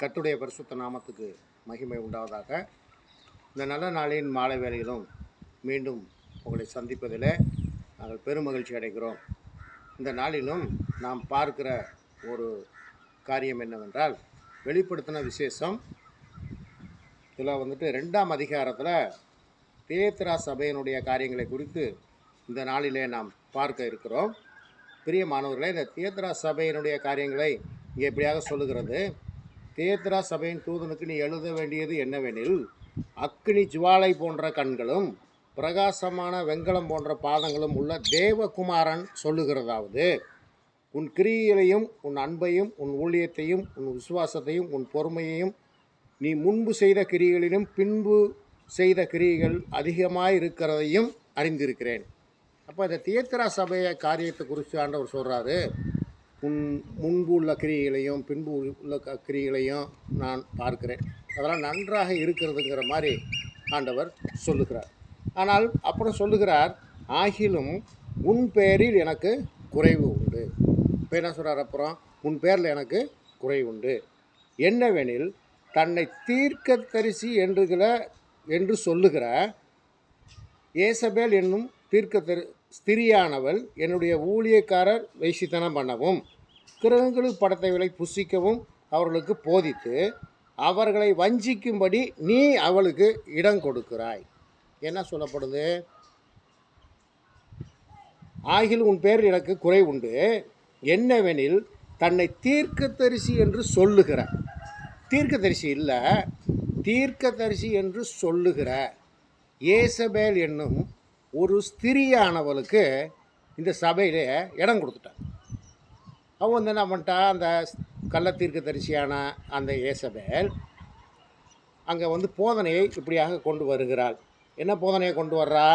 கட்டுடைய பரிசுத்த நாமத்துக்கு மகிமை உண்டாவதாக. இந்த நல்ல நாளின் மாலை வேளையிலும் மீண்டும் உங்களை சந்திப்பதில் நாங்கள் பெருமகிழ்ச்சி அடைகிறோம். இந்த நாளிலும் நாம் பார்க்கிற ஒரு காரியம் என்னவென்றால் வெளிப்படுத்தின விசேஷம். இதில் வந்துட்டு ரெண்டாம் அதிகாரத்தில் பேத்ரா சபையினுடைய காரியங்களை குறித்து இந்த நாளிலே நாம் பார்க்க இருக்கிறோம். பிரியமானவர்களே இந்த தேத்ரா சபையினுடைய காரியங்களை இங்கே எப்படியாக சொல்லுகிறது. தேத்ரா சபையின் தூதனுக்கு நீ எழுத வேண்டியது என்னவெனில் அக்னி ஜுவாலை போன்ற கண்களும் பிரகாசமான வெங்கலம் போன்ற பாதங்களும் உள்ள தேவகுமாரன் சொல்லுகிறதாவது. உன் கிரியைகளையும் உன் அன்பையும் உன் ஊழியத்தையும் உன் விசுவாசத்தையும் உன் பொறுமையையும் நீ முன்பு செய்த கிரிகளிலும் பின்பு செய்த கிரியைகள் அதிகமாக இருக்கிறதையும் அறிந்திருக்கிறேன். அப்போ இந்த தியேத்திரா சபைய காரியத்தை குறித்து ஆண்டவர் சொல்கிறாரு உன் முன்பு உள்ள கிரியைகளையும் பின்பு உள்ள க- கிரியைகளையும் நான் பார்க்கிறேன். அதெல்லாம் நன்றாக இருக்கிறதுங்கிற மாதிரி ஆண்டவர் சொல்லுகிறார். ஆனால் அப்புறம் சொல்லுகிறார் ஆகிலும் உன் பேரில் எனக்கு குறைவு உண்டு. இப்போ என்ன சொல்கிறார் அப்புறம்? உன் பேரில் எனக்கு குறைவு உண்டு. என்னவெனில் தன்னை தீர்க்கதரிசி என்றுகிற என்று சொல்லுகிற ஏசபேல் என்னும் தீர்க்க ஸ்திரியானவள் என்னுடைய ஊழியக்காரர் வைசித்தனம் பண்ணவும் கிரகங்களுக்கு படத்தைகளை புசிக்கவும் அவர்களுக்கு போதித்து அவர்களை வஞ்சிக்கும்படி நீ அவளுக்கு இடம் கொடுக்கிறாய். என்ன சொல்லப்படுது? ஆகில் உன் பேர் எனக்கு குறை உண்டு. என்னவெனில் தன்னை தீர்க்கதரிசி என்று சொல்லுகிற தீர்க்கதரிசி இல்லை தீர்க்கதரிசி என்று சொல்லுகிற ஏசபேல் என்னும் ஒரு ஸ்திரியானவளுக்கு இந்த சபையிலே இடம் கொடுத்துட்டாங்க. அவன் வந்து என்ன பண்ணிட்டா அந்த கள்ளத்தீர்க்க தரிசியான அந்த ஏசபேல் அங்கே வந்து போதனையை இப்படியாக கொண்டு வருகிறாள். என்ன போதனையை கொண்டு வர்றா?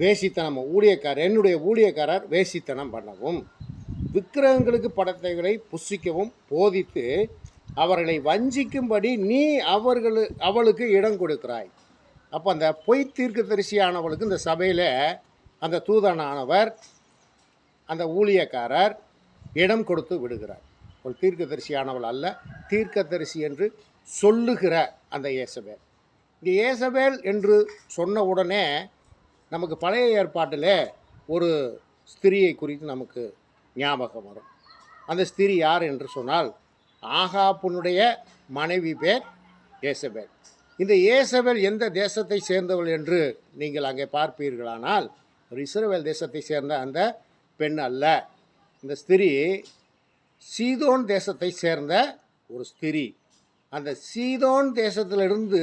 வேசித்தனம். ஊழியக்காரர் என்னுடைய ஊழியக்காரர் வேசித்தனம் பண்ணவும் விக்கிரகங்களுக்கு படத்தைகளை புசிக்கவும் போதித்து அவர்களை வஞ்சிக்கும்படி நீ அவர்களு அவளுக்கு இடம் கொடுக்கிறாய். அப்போ அந்த பொய் தீர்க்கதரிசியானவளுக்கு இந்த சபையில் அந்த தூதனானவர் அந்த ஊழியக்காரர் இடம் கொடுத்து விடுகிறார். ஒரு தீர்க்கதரிசியானவள் அல்ல தீர்க்கதரிசி என்று சொல்லுகிற அந்த ஏசபேல். இந்த ஏசபேல் என்று சொன்ன உடனே நமக்கு பழைய ஏற்பாட்டில் ஒரு ஸ்திரியை குறித்து நமக்கு ஞாபகம் வரும். அந்த ஸ்திரி யார் என்று சொன்னால் ஆகாப்புனுடைய மனைவி பேர் ஏசபேல். இந்த ஏசபேல் எந்த தேசத்தை சேர்ந்தவள் என்று நீங்கள் அங்கே பார்ப்பீர்களானால் ஒரு இஸ்ரவேல் தேசத்தை சேர்ந்த அந்த பெண் அல்ல. இந்த ஸ்திரி சீதோன் தேசத்தை சேர்ந்த ஒரு ஸ்திரி. அந்த சீதோன் தேசத்திலிருந்து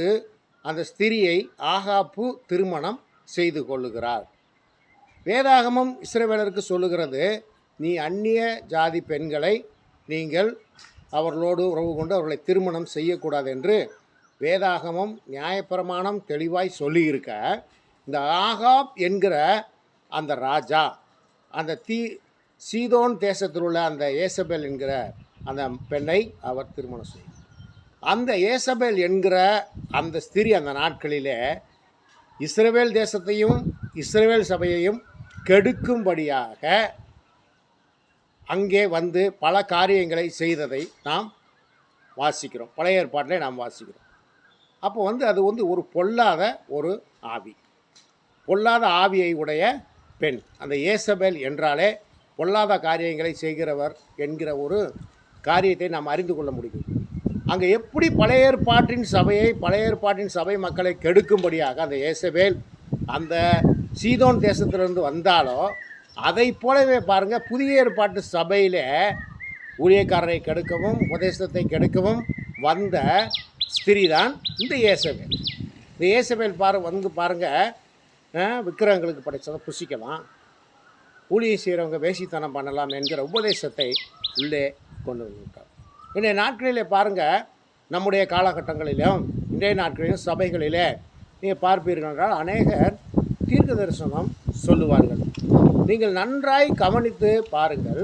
அந்த ஸ்திரியை ஆகாப்பு திருமணம் செய்து கொள்ளுகிறார். வேதாகமம் இஸ்ரவேலருக்கு சொல்லுகிறது நீ அந்நிய ஜாதி பெண்களை நீங்கள் அவர்களோடு உறவு கொண்டு அவர்களை திருமணம் செய்யக்கூடாது என்று வேதாகமம் நியாயப்பிரமாணம் தெளிவாய் சொல்லியிருக்க இந்த ஆகாப் என்கிற அந்த ராஜா அந்த தீ சீதோன் தேசத்தில் உள்ள அந்த ஏசபேல் என்கிற அந்த பெண்ணை அவர் திருமணம் செய்யும் அந்த ஏசபேல் என்கிற அந்த ஸ்திரி அந்த நாட்களிலே இஸ்ரேவேல் தேசத்தையும் இஸ்ரேவேல் சபையையும் கெடுக்கும்படியாக அங்கே வந்து பல காரியங்களை செய்ததை நாம் வாசிக்கிறோம். பழைய ஏற்பாட்டிலே நாம் வாசிக்கிறோம். அப்போ வந்து அது வந்து ஒரு பொல்லாத ஒரு ஆவி. பொல்லாத ஆவியை உடைய பெண். அந்த ஏசபேல் என்றாலே பொல்லாத காரியங்களை செய்கிறவர் என்கிற ஒரு காரியத்தை நாம் அறிந்து கொள்ள முடியும். அங்கே எப்படி பழைய ஏற்பாட்டின் சபையை பழைய ஏற்பாட்டின் சபை மக்களை கெடுக்கும்படியாக அந்த ஏசபேல் அந்த சீதோன் தேசத்திலிருந்து வந்தாலோ அதை போலவே பாருங்கள் புதிய ஏற்பாட்டு சபையில் ஊழியக்காரரை கெடுக்கவும் உபதேசத்தை கெடுக்கவும் வந்த ஸ்திரீ தான் இந்த ஏசபேல். இந்த இயேசவேல் பாரு வந்து பாருங்கள் விக்கிரகங்களுக்கு படைச்சதை புசிக்கலாம். ஊழியை செய்கிறவங்க வேசித்தனம் பண்ணலாம் என்கிற உபதேசத்தை உள்ளே கொண்டு வந்திருக்கார். இன்றைய நாட்களிலே பாருங்கள் நம்முடைய காலகட்டங்களிலும் இன்றைய நாட்களிலும் சபைகளிலே நீங்கள் பார்ப்பீர்கள் என்றால் அநேகர் தீர்க்க தரிசனம் சொல்லுவார்கள். நீங்கள் நன்றாய் கவனித்து பாருங்கள்.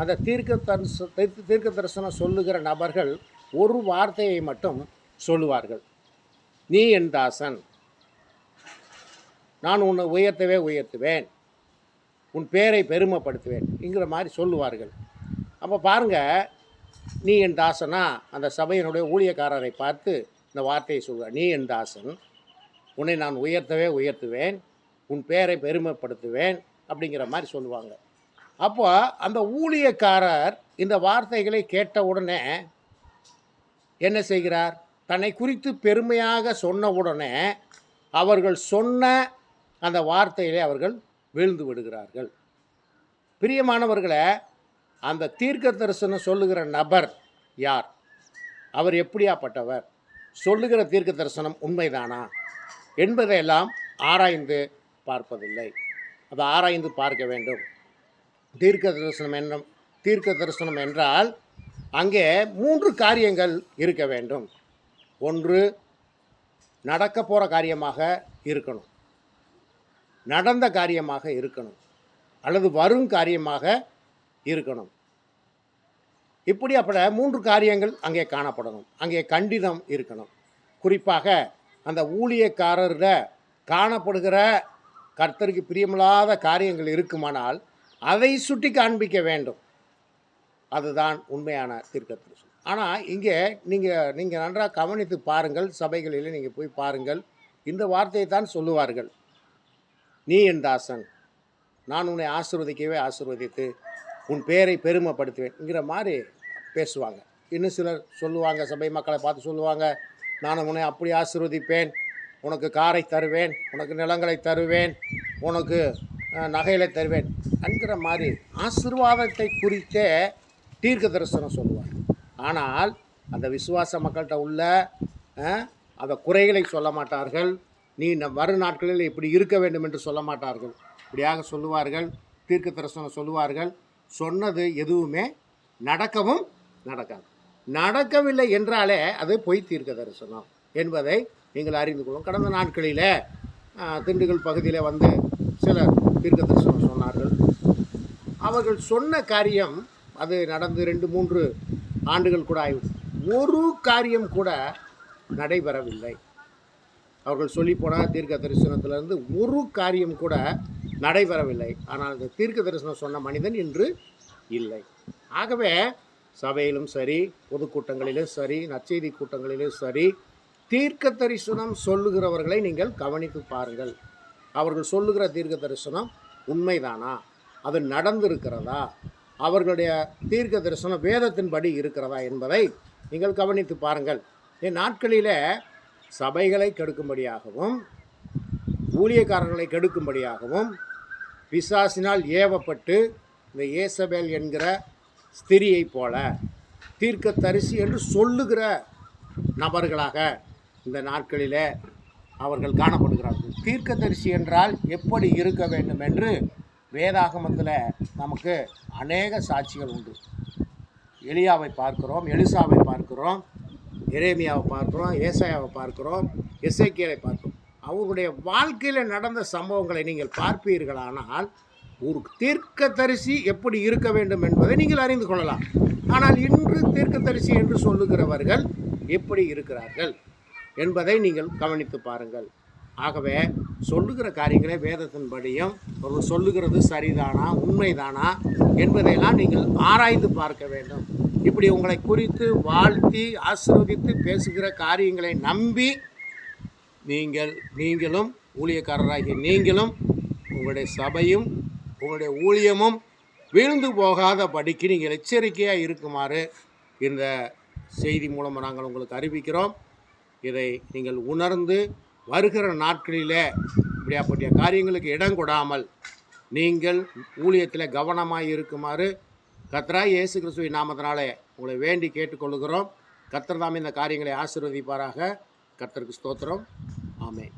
அந்த தீர்க்க தரிச தீர்க்க தரிசனம் சொல்லுகிற நபர்கள் ஒரு வார்த்தையை மட்டும் சொல்லுவார்கள். நீ என் தாசன். நான் உன்னை உயர்த்தவே உயர்த்துவேன். உன் பேரை பெருமைப்படுத்துவேன். என்கிற மாதிரி சொல்லுவார்கள். அப்போ பாருங்கள் நீ என் தாசனா? அந்த சபையினுடைய ஊழியக்காரரை பார்த்து இந்த வார்த்தையை சொல்வார் நீ என் தாசன். உன்னை நான் உயர்த்தவே உயர்த்துவேன். உன் பேரை பெருமைப்படுத்துவேன். அப்படிங்கிற மாதிரி சொல்லுவாங்க. அப்போ அந்த ஊழியக்காரர் இந்த வார்த்தைகளை கேட்ட உடனே என்ன செய்கிறார்? தன்னை குறித்து பெருமையாக சொன்ன உடனே அவர்கள் சொன்ன அந்த வார்த்தையிலே அவர்கள் வீழ்ந்து விடுகிறார்கள். பிரியமானவர்களை அந்த தீர்க்க தரிசனம் சொல்லுகிற நபர் யார்? அவர் எப்படியாப்பட்டவர்? சொல்லுகிற தீர்க்க தரிசனம் உண்மைதானா? என்பதையெல்லாம் ஆராய்ந்து பார்ப்பதில்லை. அதை ஆராய்ந்து பார்க்க வேண்டும். தீர்க்க தரிசனம் என்ன தீர்க்க தரிசனம் என்றால் அங்கே மூன்று காரியங்கள் இருக்க வேண்டும். ஒன்று நடக்க போகிற காரியமாக இருக்கணும். நடந்த காரியமாக இருக்கணும். அல்லது வரும் காரியமாக இருக்கணும். இப்படி அப்பட மூன்று காரியங்கள் அங்கே காணப்படணும். அங்கே கண்டிதம் இருக்கணும். குறிப்பாக அந்த ஊழியக்காரர்கிட்ட காணப்படுகிற கர்த்தருக்கு பிரியமில்லாத காரியங்கள் இருக்குமானால் அதை சுட்டி காண்பிக்க வேண்டும். அதுதான் உண்மையான தீர்க்க தரிசனம் ஆனால் இங்கே நீங்கள் நீங்கள் நன்றாக கவனித்து பாருங்கள் சபைகளில் நீங்கள் போய் பாருங்கள். இந்த வார்த்தையை தான் சொல்லுவார்கள். நீ என் தாசன் நான் உன்னை ஆசிர்வதிக்கவே ஆசீர்வதித்து உன் பேரை பெருமைப்படுத்துவேன்ங்கிற மாதிரி பேசுவாங்க. இன்னும் சிலர் சொல்லுவாங்க சபை மக்களை பார்த்து சொல்லுவாங்க நான் உன்னை அப்படி ஆசிர்வதிப்பேன். உனக்கு காரை தருவேன் உனக்கு நிலங்களை தருவேன் உனக்கு நகைகளை தருவேன் என்கிற மாதிரி ஆசீர்வாதத்தை குறித்தே தீர்க்க தரிசனம் சொல்லுவார் ஆனால் அந்த விசுவாச மக்கள்கிட்ட உள்ள அந்த குறைகளை சொல்ல மாட்டார்கள். நீ நம் வரும் நாட்களில் இப்படி இருக்க வேண்டும் என்று சொல்ல மாட்டார்கள். இப்படியாக சொல்லுவார்கள் தீர்க்க தரிசனம் சொல்லுவார்கள். சொன்னது எதுவுமே நடக்கவும் நடக்காது. நடக்கவில்லை என்றாலே அது பொய் தீர்க்க தரிசனம் என்பதை நீங்கள் அறிந்து கொள்ளும் கடந்த நாட்களில் திண்டுக்கல் பகுதியில் வந்து சிலர் தீர்க்க தரிசனம் சொன்னார்கள். அவர்கள் சொன்ன காரியம் அது நடந்து ரெண்டு மூன்று ஆண்டுகள் கூட ஆகிவிடும் ஒரு காரியம் கூட நடைபெறவில்லை. அவர்கள் சொல்லி போனால் தீர்க்க தரிசனத்திலிருந்து ஒரு காரியம் கூட நடைபெறவில்லை. ஆனால் அந்த தீர்க்க தரிசனம் சொன்ன மனிதன் இன்று இல்லை. ஆகவே சபையிலும் சரி பொதுக்கூட்டங்களிலும் சரி நற்செய்தி கூட்டங்களிலும் சரி தீர்க்க தரிசனம் சொல்லுகிறவர்களை நீங்கள் கவனித்து பாருங்கள். அவர்கள் சொல்லுகிற தீர்க்க தரிசனம் உண்மைதானா? அது நடந்திருக்கிறதா? அவர்களுடைய தீர்க்க தரிசனம் வேதத்தின்படி இருக்கிறதா என்பதை நீங்கள் கவனித்து பாருங்கள். என் சபைகளை கெடுக்கும்படியாகவும் ஊழியக்காரர்களை கெடுக்கும்படியாகவும் பிசாசினால் ஏவப்பட்டு இந்த ஏசபேல் என்கிற ஸ்திரியைப் போல தீர்க்க தரிசி என்று சொல்லுகிற நபர்களாக இந்த நாட்களிலே அவர்கள் காணப்படுகிறார்கள். தீர்க்கதரிசி என்றால் எப்படி இருக்க வேண்டும் என்று வேதாகமத்தில் நமக்கு அநேக சாட்சிகள் உண்டு. எலியாவை பார்க்கிறோம் எலிசாவை பார்க்கிறோம் எரேமியாவை பார்க்குறோம் ஏசாயாவை பார்க்கிறோம் எஸ்ஐக்கியலை பார்க்கிறோம். அவர்களுடைய வாழ்க்கையில் நடந்த சம்பவங்களை நீங்கள் பார்ப்பீர்களானால் ஒரு தீர்க்கதரிசி எப்படி இருக்க வேண்டும் என்பதை நீங்கள் அறிந்து கொள்ளலாம். ஆனால் இன்று தீர்க்கதரிசி என்று சொல்லுகிறவர்கள் எப்படி இருக்கிறார்கள் என்பதை நீங்கள் கவனித்து பாருங்கள். ஆகவே சொல்லுகிற காரியங்களை வேதத்தின்படியும் அவர்கள் சொல்லுகிறது சரிதானா உண்மைதானா என்பதையெல்லாம் நீங்கள் ஆராய்ந்து பார்க்க வேண்டும். இப்படி உங்களை குறித்து வாழ்த்தி ஆசீர்வதித்து பேசுகிற காரியங்களை நம்பி நீங்கள் நீங்களும் ஊழியக்காரராகிய நீங்களும் உங்களுடைய சபையும் உங்களுடைய ஊழியமும் வீழ்ந்து போகாத படிக்கு நீங்கள் எச்சரிக்கையாக இருக்குமாறு இந்த செய்தி மூலமாக நாங்கள் உங்களுக்கு அறிவிக்கிறோம். இதை நீங்கள் உணர்ந்து வருகிற நாட்களிலே இப்படியாப்பட்ட காரியங்களுக்கு இடம் கொடாமல் நீங்கள் ஊழியத்தில் கவனமாக இருக்குமாறு கத்ரா இயேசு கிறிஸ்துவை நாமத்தினாலே உங்களை வேண்டி கேட்டுக்கொள்கிறோம் கத்தர் தாமே இந்த காரியங்களை ஆசீர்வதிப்பாராக. கத்தருக்கு ஸ்தோத்திரம். ஆமென்.